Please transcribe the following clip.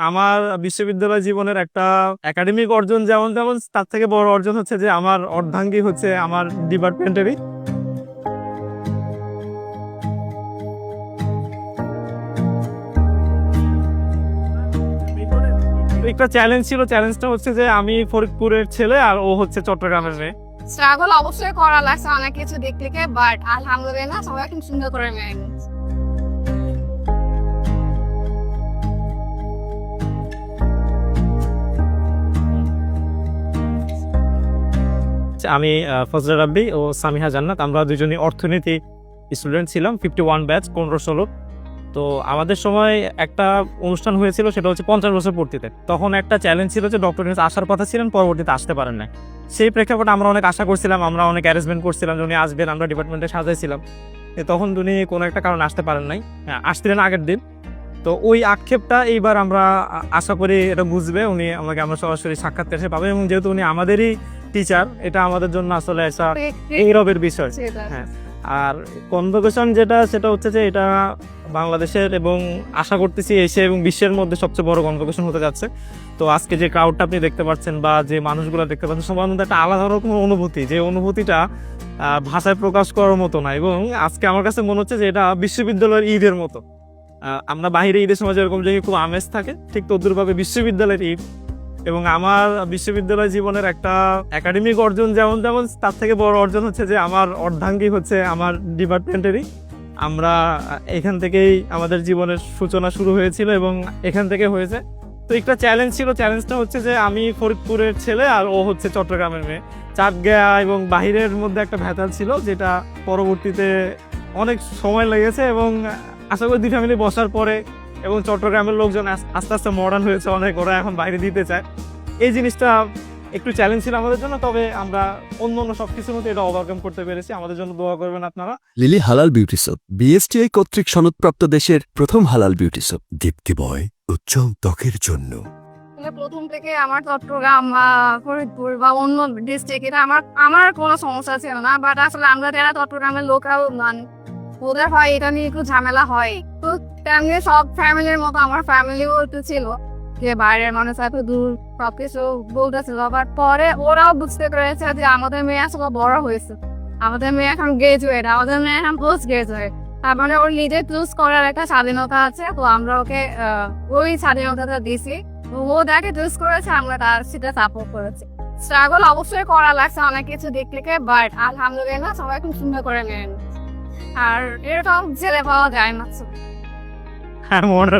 আমার বিশ্ববিদ্যালয় জীবনের একটা একাডেমিক অর্জন যেমন, তেমন তার থেকে বড় অর্জন হচ্ছে যে আমার অর্ধাঙ্গী হচ্ছে আমার ডিপার্টমেন্টেরই একটা চ্যালেঞ্জ ছিল চ্যালেঞ্জটা হচ্ছে যে আমি ফরিদপুরের ছেলে আর ও হচ্ছে চট্টগ্রামের মেয়ে। স্ট্রাগল অবশ্যই করা লাগছে অনেক কিছু দিক থেকে বাট আলহামদুলিল্লাহ সবাই সুন্দর করে আমি আহ, ফজলে রাব্বি ও সামিহা জান্নাত। আমরা দুজনই অর্থনীতি স্টুডেন্ট ছিলাম ফিফটি ওয়ান ব্যাচ পনেরো ষোলো। তো আমাদের সময় একটা অনুষ্ঠান হয়েছিল সেটা হচ্ছে পঞ্চাশ বছর পূর্তিতে। তখন একটা চ্যালেঞ্জ ছিল যে ডক্টর ইউনুস আসার কথা ছিলেন পরবর্তীতে আসতে পারেন না সেই প্রেক্ষাপটে আমরা অনেক আশা করছিলাম আমরা অনেক অ্যারেঞ্জমেন্ট করছিলাম যে উনি আসবেন আমরা ডিপার্টমেন্টে সাজাইছিলাম। তখন উনি কোনো একটা কারণে আসতে পারেন নাই। হ্যাঁ, আসছিলেন আগের দিন। তো ওই আক্ষেপটা এইবার আমরা আশা করি এটা বুঝবে। উনি আমাকে আমরা সরাসরি সাক্ষাৎকার হিসেবে পাবেন এবং যেহেতু উনি আমাদেরই টিচার এটা আমাদের জন্য আসলে একটা এইরবের বিষয়। হ্যাঁ। আর কনভোকেশন যেটা সেটা হচ্ছে যে এটা বাংলাদেশের এবং আশা করতেছি এশিয়া এবং বিশ্বের মধ্যে সবচেয়ে বড় কনভোকেশন হতে যাচ্ছে। তো আজকে যে ক্রাউডটা আপনি দেখতে পাচ্ছেন বা যে মানুষগুলো দেখতে পাচ্ছেন সবার মধ্যে একটা আলাদা রকম অনুভূতি। যে অনুভূতিটা আহ, ভাষায় প্রকাশ করার মতো না এবং আজকে আমার কাছে মনে হচ্ছে যে এটা বিশ্ববিদ্যালয়ের ঈদের মতো। আহ, আমরা বাহিরে ঈদের সময় যেরকম যে খুব আমেজ থাকে ঠিক তদ্রুপভাবে বিশ্ববিদ্যালয়ের ঈদ এবং আমার বিশ্ববিদ্যালয় জীবনের একটা একাডেমিক অর্জন যেমন তেমন, তার থেকে বড় অর্জন হচ্ছে যে আমার অর্ধাঙ্গী হচ্ছে আমার ডিপার্টমেন্টেরই। আমরা এখান থেকেই আমাদের জীবনের সূচনা শুরু হয়েছিল এবং এখান থেকে হয়েছে। তো একটা চ্যালেঞ্জ ছিল চ্যালেঞ্জটা হচ্ছে যে আমি ফরিদপুরের ছেলে আর ও হচ্ছে চট্টগ্রামের মেয়ে। চাটগা এবং বাহিরের মধ্যে একটা ভেতাল ছিল যেটা পরবর্তীতে অনেক সময় লেগেছে এবং আশা করি দুই ফ্যামিলি বসার পরে এবং চট্টগ্রামের লোকজন আস্তে আস্তে মডার্ন হয়েছে অনেক ওরা এখন বাইরে দিতে চায়। এই জিনিসটা একটু চ্যালেঞ্জ ছিল আমাদের জন্য তবে আমরা অন্য অন্য সব কিছুর মধ্যে এটা ওভারকাম করতে পেরেছি। আমাদের জন্য দোয়া করবেন আপনারা। লিলি হালাল বিউটি সোপ বিএসটিআই কর্তৃক সনদপ্রাপ্ত দেশের প্রথম হালাল বিউটি সোপ দীপ্তিময় উজ্জ্বল ত্বকের জন্য। প্রথম থেকে আমার চট্টগ্রাম বা ফরিদপুর বা অন্য ডিস্ট্রিক্ট এটা আমার আমার কোনো সমস্যা ছিল না বাট আসলে আমরা যারা চট্টগ্রামের লোকাল মানে ওদের হয় এটা নিয়ে একটু ঝামেলা হয়। তো সব ফ্যামিলির মতো, আমার ফ্যামিলিও একটু ছিল যে বাইরের মানুষ এত দূর বলতেছিল। বাট পরে ওরাও বুঝতে পেরেছে যে আমাদের মেয়ে আসলে বড় হয়েছে। আমাদের মেয়ে এখন আমাদের মেয়ে এখন পোস্ট গ্রাজুয়েট তার মানে ওর নিজে চুজ করার একটা স্বাধীনতা আছে, তো আমরা ওকে ওই স্বাধীনতাটা দিছি। ও যাকে চুজ করেছে, আমরা তার সেটা সাপোর্ট করেছি। স্ট্রাগল অবশ্যই করা লাগছে অনেক কিছু দিক থেকে বাট আলহামদুলিল্লাহ সবাই খুব সুন্দর করে নিচ্ছে। আর এরকম ছেলে পাওয়া যায় না। হ্যাঁ মনে